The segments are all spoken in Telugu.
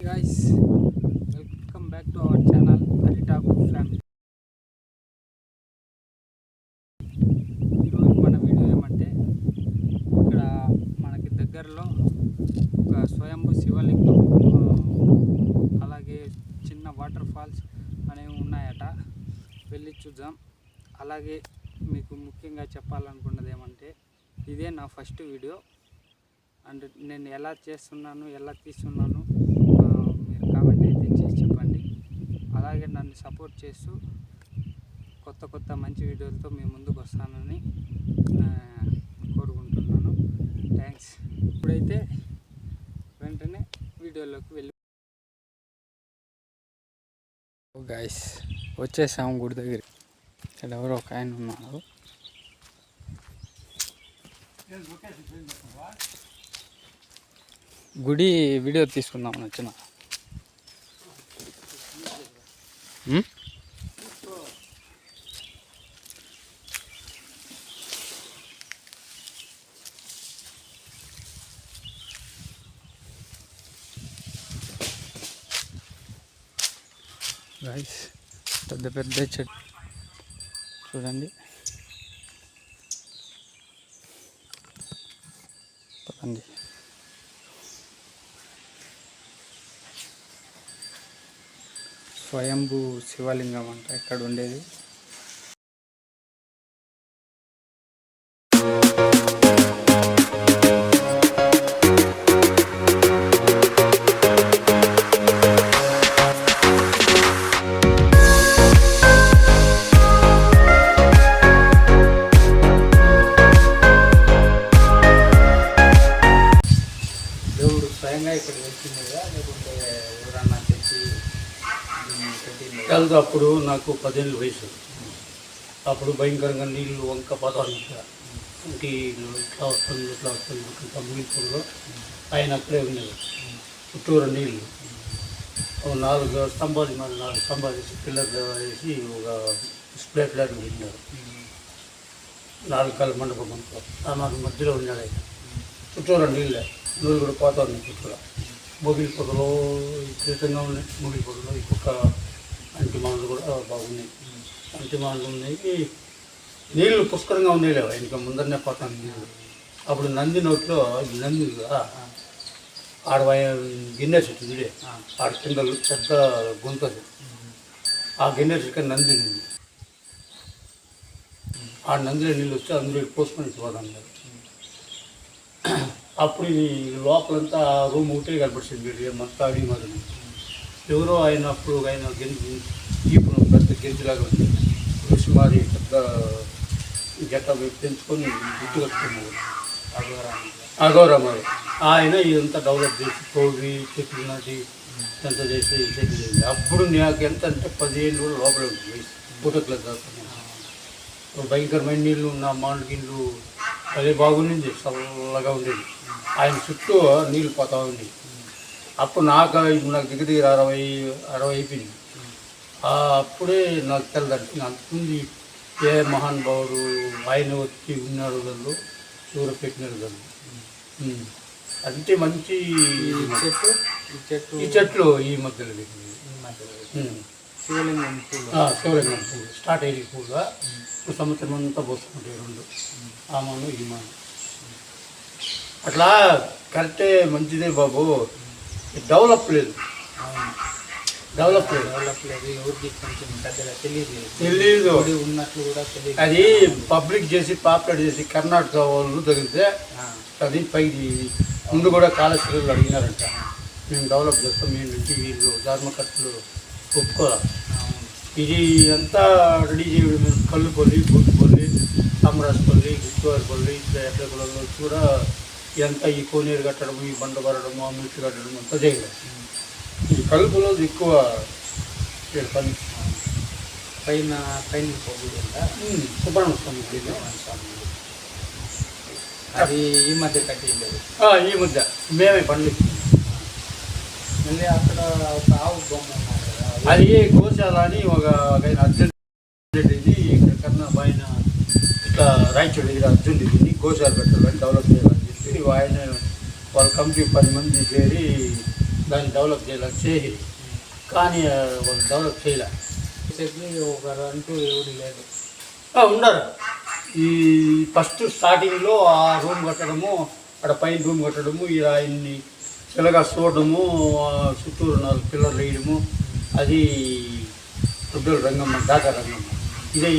Guys welcome back to our channel హరిటాక్ family ఈరోజు మన వీడియో ఏమంటే ఇక్కడ మనకి దగ్గరలో ఒక స్వయంభూ శివలింగం అలాగే చిన్న వాటర్ ఫాల్స్ అనేవి ఉన్నాయట. వెళ్ళి చూద్దాం. అలాగే మీకు ముఖ్యంగా చెప్పాలనుకున్నది ఏమంటే ఇదే నా ఫస్ట్ వీడియో. అండ్ నేను ఎలా చేస్తున్నాను ఎలా తీస్తున్నాను ఆ, మీరు కామెంట్ అయితే చేసి చెప్పండి అలాగే నన్ను సపోర్ట్ చేస్తూ కొత్త కొత్త మంచి వీడియోలతో మీ ముందుకు వస్తానని కోరుకుంటున్నాను. థ్యాంక్స్ ఇప్పుడైతే వెంటనే వీడియోలోకి వెళ్ళి oh, గాయస్ వచ్చేసాము గుడి దగ్గర ఇక్కడ ఎవరో ఒక ఆయన ఉన్నారు. గుడి వీడియో తీసుకుందామని వచ్చినా. Hmm? రైస్ పెద్ద పెద్ద చెట్టు చూడండి. పదండి. స్వయంభూ శివలింగం అంట ఇక్కడ ఉండేది? పెట్టింది కాదు అప్పుడు నాకు పదేళ్ళ వయసు. అప్పుడు భయంకరంగా నీళ్ళు వంక పదాలు అంటే ఇట్లా వస్తుంది ఇట్లా వస్తుంది ఇట్లా ముగిపోలో ఆయన అక్కడే ఉన్నారు చుట్టూరు నీళ్ళు. నాలుగు స్తంభాలు మరి నాలుగు స్తంభాలు పిల్లర్ వేసి ఒక స్ప్రే ప్లేట్ ఉన్నారు నాలుగు కాళ్ళ మండపం అనుకో ఆ నాలుగు మధ్యలో ఉన్నాడు ఆయన. చుట్టూరు నీళ్ళే. నీళ్ళు కూడా పోతా ఉన్నాయి చుట్టూరు. మొగిలి పొదలో క్రితంగా ఉన్నాయి. మొగిలి పొదలో ఇంకొక అంటి మాటలు కూడా బాగున్నాయి. అంటి మాటలు ఉన్నాయి నీళ్ళు పుష్కరంగా ఉన్నాయి లేవా? ఇంకా ముందరనే పోతాను. నీళ్ళు అప్పుడు నంది నోట్లో ఈ నంది ఆడ గిన్నె చెట్టు ఆడ కింద పెద్ద గుంత. ఆ గిన్నె చెట్టు నంది ఉంది. ఆ నందిలో నీళ్ళు వచ్చి అందులో పోసుకొని పోదాం అప్పుడు ఇది లోపలంతా రూమ్ ఒకటే కనపడుతుంది మొత్తం అడిగి మరి ఎవరో ఆయన అప్పుడు ఆయన గెంజి ఇప్పుడు పెద్ద గెంజిలాగా ఉంది. రుచిమారి పెద్ద గెట్ట పెంచుకొని గుర్తు కట్టుకున్నారు అగౌరమ్మారు ఆయన ఇదంతా డెవలప్ చేసి కోవి చెట్లు నాటి ఎంత చేసి చెట్లు చేసి అప్పుడు నాకు ఎంత అంటే పదిహేను కూడా లోపల ఉంటుంది వయసు బుటకులు దాకా. భయంకరమైన నీళ్ళు ఉన్న మామిడి గిళ్ళు అదే బాగుండింది చల్లగా ఉండేది. ఆయన చుట్టూ నీళ్ళు పోతా ఉంది అప్పుడు నాకు నాకు దగ్గర దగ్గర అరవై అరవై అయిపోయింది. అప్పుడే నాకు తెల్లదంటే అంతకుముందు ఏ మహానుభావుడు ఆయన వచ్చి ఉన్నాడు వాళ్ళు చూర పెట్టినారు ఉమ్. అంటే మంచి ఈ చెట్టు చెట్టు ఈ చెట్లు ఈ మధ్యలో పెట్టింది. శివలింగం శివలింగం పూలు. స్టార్ట్ అయ్యి పూలుగా సంవత్సరం అంతా పోసుకుంటాయి రెండు. ఆ మాను ఈ మాను. అట్లా కరెక్టే మంచిదే బాబు. డెవలప్ లేదు. డెవలప్ లేదు. డెవలప్ లేదు. ఎవరికి కొంచెం పెద్దగా తెలియదు గుడి ఉన్నట్లు కూడా తెలియదు అది పబ్లిక్ చేసి పాపులర్ చేసి కర్ణాటక వాళ్ళు ఆ, అది పైకి ముందు కూడా కాళేశ్వరులు అడిగినారంట. మేము డెవలప్ చేస్తాం మేము నుంచి వీళ్ళు ధర్మకర్తలు ఒప్పుకోవాలి ఇది అంతా రెడీ చేయడం మీద కల్లుపల్లి గుట్టుపల్లి అమరాజపల్లి గుట్టువారిపల్లి ఇట్లా ఎక్కడెక్కడలో కూడా ఇదంతా ఈ కోనేరు కట్టడం ఈ బండ పడడం ఆ మిట్లు కట్టడం అంతా చేయలేదు. ఈ కలుపులో ఎక్కువ పని పైన పైన సుబ్రహ్మణ్య స్వామి ఇది. అది ఈ మధ్య కట్టిండేది ఈ మధ్య. మేమే పండి మళ్ళీ అక్కడ ఒక ఆవు బొమ్మ అది గోశాల అని ఒక అర్జున్ రెడ్డిది ఇక్కడ కన్నా పైన ఇట్లా రాయచూడి దగ్గర అర్జున్ రెడ్డిని గోశాల పెట్టాలని డెవలప్ చెప్పి ఆయన వాళ్ళ కమిటీ పది మంది చేరి దాన్ని డెవలప్ చేయాలి చేసి. కానీ వాళ్ళు డెవలప్ చేయలే. ఒకరు అంటూ ఎవరు లేదు ఉన్నారు ఈ ఫస్ట్ స్టార్టింగ్లో ఆ రూమ్ కట్టడము అక్కడ పైన రూమ్ కట్టడము ఈ ఆయన్ని చిలగా చూడడము చుట్టూరు నాలుగు పిల్లలు వేయడము అది రుబ్బేల రంగమ్మ దాకా రంగమ్మ. ఇదే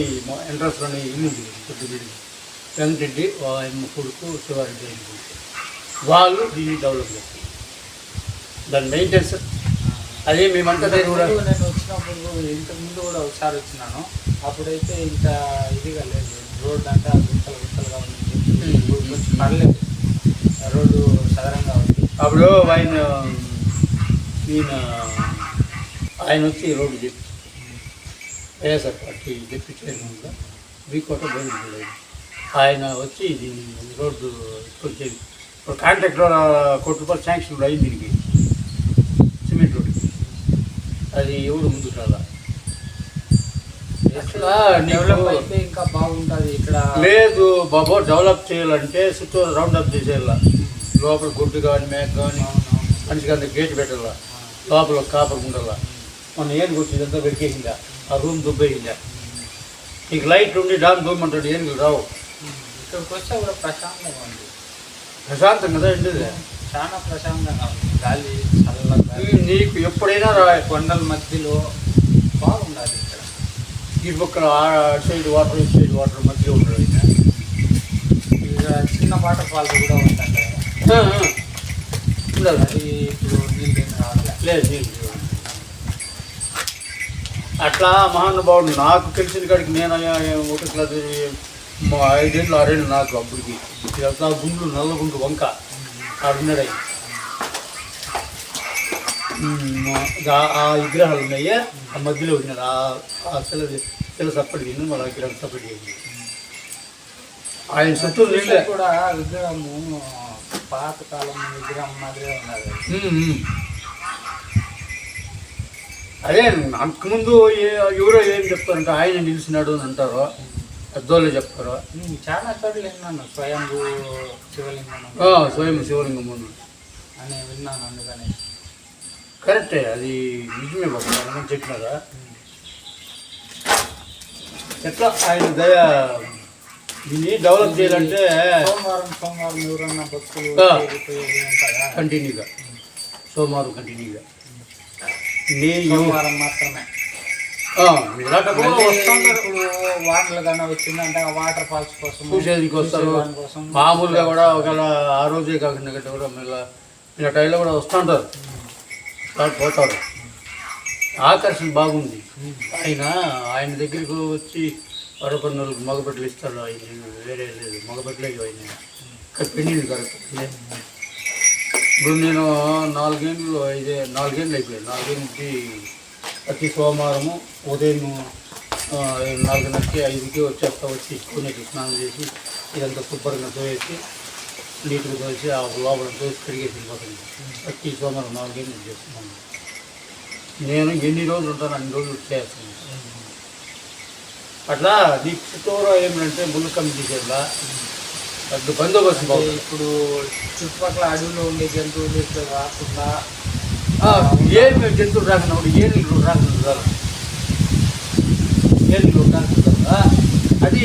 ఎంట్రన్స్లోనే ఇల్లు ఉంది. బిల్డింగ్ వెంకటరెడ్డి ఆయన కొడుకు శివారెడ్డి వాళ్ళు దీన్ని డెవలప్ చేస్తారు దాని మెయింటెనెన్స్ అదే మేమంతా ఇంతకు కూడా నేను వచ్చినప్పుడు ఇంతకు ముందు కూడా ఒకసారి వచ్చినాను. అప్పుడైతే ఇంత ఇదిగా లేదు. రోడ్ అంటే గుంతలు గుంతలుగా ఉంది కొంచెం పర్లేదు రోడ్డు సదరంగా ఉంది. అప్పుడు ఆయన ఈయన ఆయన వచ్చి రోడ్డు చెప్పి వైఎస్ఆర్ పార్టీ డిప్యూటీ చైర్మన్గా బీకోట బోధించలేదు ఆయన వచ్చి దీన్ని రోడ్డు కొంచెం ఇప్పుడు కాంట్రాక్టర్ కోటి రూపాయలు శాంక్షన్ అయింది దీనికి. Cement road. అది ఎవరు ముందుకు అయితే ఇంకా బాగుంటుంది ఇక్కడ. లేదు బాబు డెవలప్ చేయాలంటే చుట్టూరు రౌండ్ అప్ చేసేయాల? లోపల గుడ్డు కానీ మేక కానీ. మనిషికి అంత గేట్ పెట్టాల? లోపల కాపర్ ఉండాల? మన ఏనుగు వచ్చి ఇదంతా వెరికేసిందా ఆ రూమ్ దుబ్బేసిందా? నీకు లైట్ ఉండి డామ్ దుమ్మంటాడు ఏనుగులు రావు. ఇక్కడికి వస్తే కూడా ప్రశాంతంగా ఉంది. ప్రశాంతం కదా ఉండేది చాలా ప్రశాంతంగా ఉంది. గాలి చల్లగా నీకు ఎప్పుడైనా రా కొండల మధ్యలో? బాగుండాలి ఇక్కడ. ఈ పక్కన సైడ్ వాటర్ సైడ్ వాటర్ మధ్యలో ఆయన. ఇక్కడ చిన్న వాటర్ ఫాల్స్ కూడా ఆ. ఉండాలి? అది ఇప్పుడు నీళ్ళు ఏం రావట్లే. లేదు లేదు. అట్లా మహానుభావుడు నాకు తెలిసిన కాడికి నేను ఒకటి మా ఐదేళ్ళు ఆరేళ్ళు నాకు అప్పటికి. ఇదంతా గుండ్లు నల్ల గుండ్లు వంక ఆడున్నాడు. ఆ- విగ్రహాలు ఉన్నాయి ఆ మధ్యలో ఉన్నాడు ఆ శిల శిల సప్పటి తిని మన విగ్రహం సప్పటి ఆయన చుట్టూ నీళ్ళే. కూడా విగ్రహము పాత కాలం విగ్రహం ఉన్నది. ఉమ్, ఉమ్. అదే అంతకుముందు ఎవరో ఏం చెప్తారంటే ఆయన నిలిచినాడు అని అంటారు. పెద్దోళ్ళు చెప్తారు. ఉమ్, చాలా చోట్ల విన్నాను. స్వయంభూ శివలింగం స్వయం శివలింగం అని. విన్నాను అందుకని. కరెక్టే అది నిజమే బాబు మంది చెప్పినారా ఎట్లా? ఆయన దయ దీన్ని డెవలప్ చేయాలంటే సోమవారం సోమవారం ఎవరన్నా భక్తులు కంటిన్యూగా. సోమవారం కంటిన్యూగా. నేను సోమవారం మాత్రమే. వాటర్లు కన్నా వచ్చిందంటే వాటర్ ఫాల్స్ కోసం వస్తారు. మామూలుగా కూడా ఒకవేళ ఆ రోజే కాకుండా గట్ట కూడా మళ్ళీ ఇలా టైంలో కూడా వస్తుంటారు. వాళ్ళు పోతారు. ఆకర్షణ బాగుంది. ఆయన ఆయన దగ్గరికి వచ్చి వరపన్నులకు మగబెట్టలు ఇస్తాడు ఆయన వేరే లేదు. మగబెట్టలే ఆయన. ఇక్కడ పెళ్ళిళ్ళు కరెక్ట్. ఇప్పుడు నేను నాలుగేళ్ళు ఐదే నాలుగేళ్ళు అయిపోయాయి. నాలుగేళ్ళ ప్రతి సోమవారము ఉదయం నాలుగున్నరకి ఐదుకి వచ్చేస్తా వచ్చి కొనేకి స్నానం చేసి ఇదంతా శుభ్రంగా తోయేసి నీట్గా తోసి ఆ లోపల తోసి కడిగేసి వెళ్ళిపోతుంది ప్రతి సోమవారం నాలుగేళ్ళు నేను చేస్తున్నాను నేను ఎన్ని రోజులు ఉంటాను అన్ని రోజులు చేస్తాను. అట్లా నీకు చుట్టూరా ఏమంటే ముళ్ళు కమిటీ చేయాల పెద్ద బందోబస్తు బాగుంది ఇప్పుడు చుట్టుపక్కల అడవిలో ఉండే జంతువులు రాకుండా ఏమి జంతువులు రాకుండా ఏనుగులు రాకుండా అది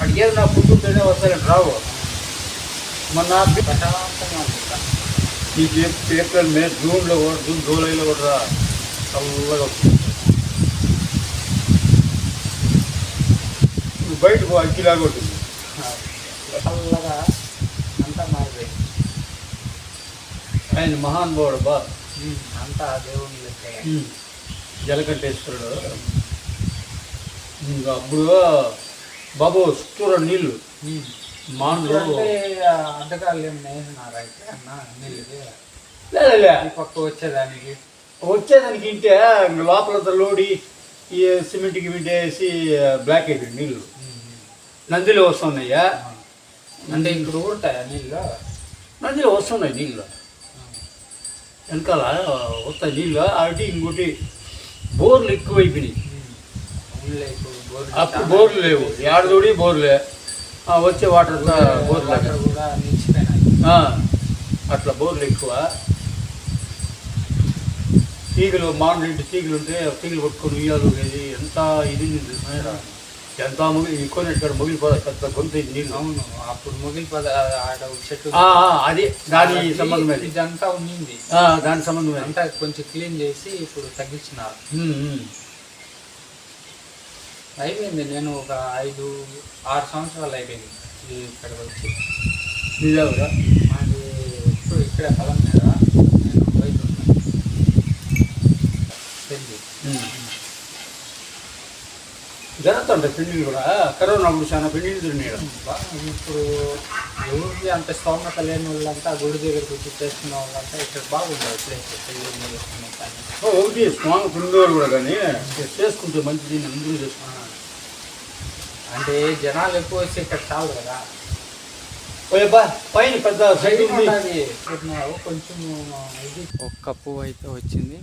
అడిగి ఏదైనా ఫుడ్ ఉంటేనే వస్తాయని రావు మొన్న ప్రశాంతంగా ఉంది ఇక్కడ. నీకు ఏప్రిల్ మే జూన్లో కూడా జూన్ జూలైలో కూడా రా. చల్లగా వస్తుంది నువ్వు బయటకు అగ్గిలాగా ఉంటుంది చల్లగా అంతా మారిపోయింది ఆయన మహానుభావుడు బా అంతా దేవుని లెక్క జలకంఠేశ్వరుడు ఇంకా అప్పుడు బాబు చుట్టూరా నీళ్ళు. మాండ్లు అడ్డకాలు అయితే అన్న. ఈ పక్క వచ్చేదానికి. వచ్చేదానికి ఇంటే ఇంక లోపలంతా లోడి ఈ సిమెంట్ గిమెంట్ వేసి బ్లాక్ అయిపోయింది నీళ్ళు. నందిలో వస్తున్నాయ్యా అంటే ఇక్కడ ఊరుతాయా నీళ్ళు? నందిలో వస్తున్నాయి నీళ్ళు. వెనకాల వస్తాయి నీళ్ళు. అటు ఇంకోటి బోర్లు ఎక్కువైపోయినాయి. అప్పుడు బోర్లు లేవు. ఏడదోడి బోర్లే. ఆ, వచ్చే వాటర్ అంతా బోర్లు అట్లా బోర్లు ఎక్కువ. తీగలు మామిడి ఇంటి తీగలు ఉంటే తీగలు పట్టుకొని ఉయ్యాలు ఊగేది ఎంత ఇది తెలుసునా? ఎంత ముగి ఎక్కువ ఇక్కడ ముగిలిపోదా పెద్ద గొంతు నీళ్ళు. అవును అప్పుడు మొగిలి పద చెట్టు అది దాని సంబంధమే ఇదంతా ఆ, దాని సంబంధమే అంతా కొంచెం క్లీన్ చేసి ఇప్పుడు తగ్గించినారు. అయిపోయింది. నేను ఒక ఐదు ఆరు సంవత్సరాలు అయిపోయింది ఈ ఇక్కడికి వచ్చి. నిజా కూడా మాది ఇప్పుడు ఇక్కడే పొలం మీద నేను బయట పెళ్ళి జరుగుతుంటాయి పిండిలు కూడా. కరోనా అప్పుడు చాలా పిండిలు బాగా ఇప్పుడు ఎవరికి అంత స్తోమత లేని వాళ్ళంతా గుడి దగ్గరికి వచ్చి చేసుకున్న వాళ్ళంతా ఇక్కడ బాగుండదు ప్లేస్ ఒకటి స్వామి పిండివారు కూడా కానీ చేసుకుంటే మంచిది అందరూ చేసుకున్నాను. అంటే జనాలు ఎక్కువ వస్తే ఇక్కడ చాలు కదా. పైన పెద్ద సైడ్ కొంచెం ఇది. ఒక కప్పు అయితే వచ్చింది.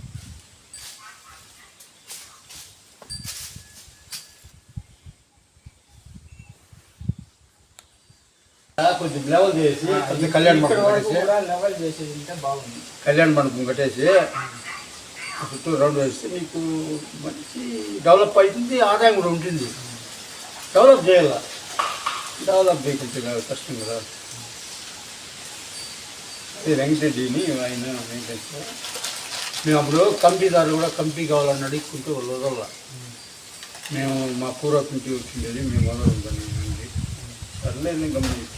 కొంచెం లెవెల్ చేసి కొంచెం కళ్యాణ లెవెల్ చేసేది ఉంటే బాగుంది. కళ్యాణ మండపం కట్టేసి చుట్టూ రౌండ్ వేస్తే మీకు మంచి డెవలప్ అవుతుంది ఆదాయం కూడా ఉంటుంది. డెవలప్ చేయాల డెవలప్ చేయకుంటే కాదు కష్టం కదా ఇది వెంకటరెడ్డిని ఆయన వెంకటేష్ మేము అప్పుడు కంపెనీదారు కూడా కంపెనీ కావాలని అడుక్కుంటూ వాళ్ళు వదల మేము మా పూర్వపు నుంచి వచ్చిండేది మేము వదలం దాన్ని సర్లే నేను గమనించి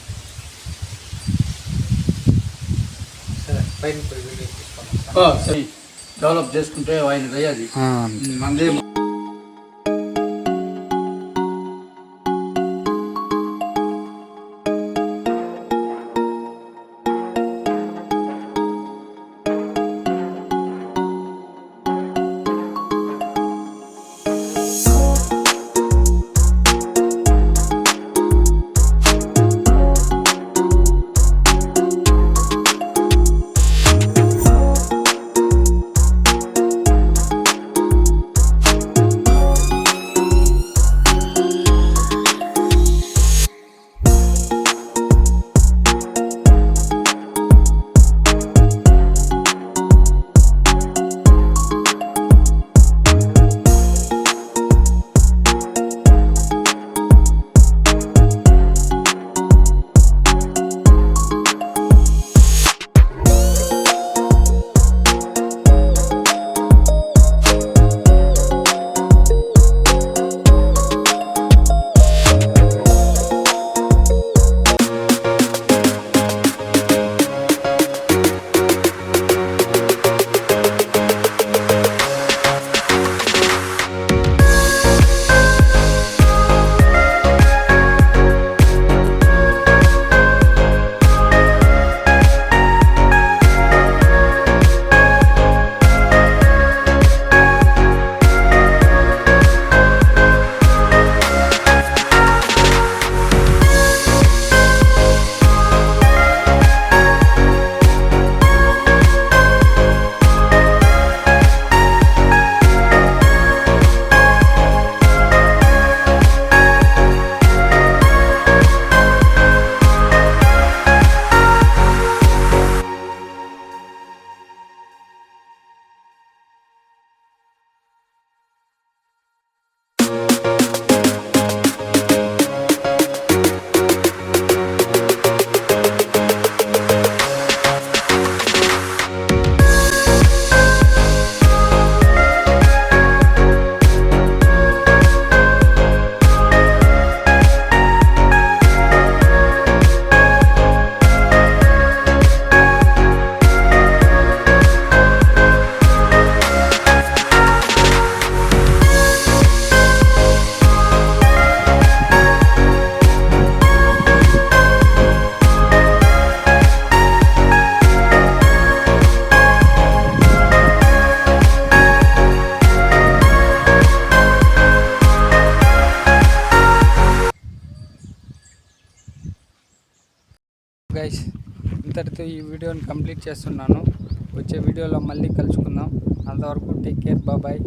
సరే డెవలప్ చేసుకుంటే ఆయన అయ్యాది మందే వీడియోని కంప్లీట్ చేస్తున్నాను. వచ్చే వీడియోలో మళ్ళీ కలుసుకుందాం. అంతవరకు టేక్ కేర్ బాబాయ్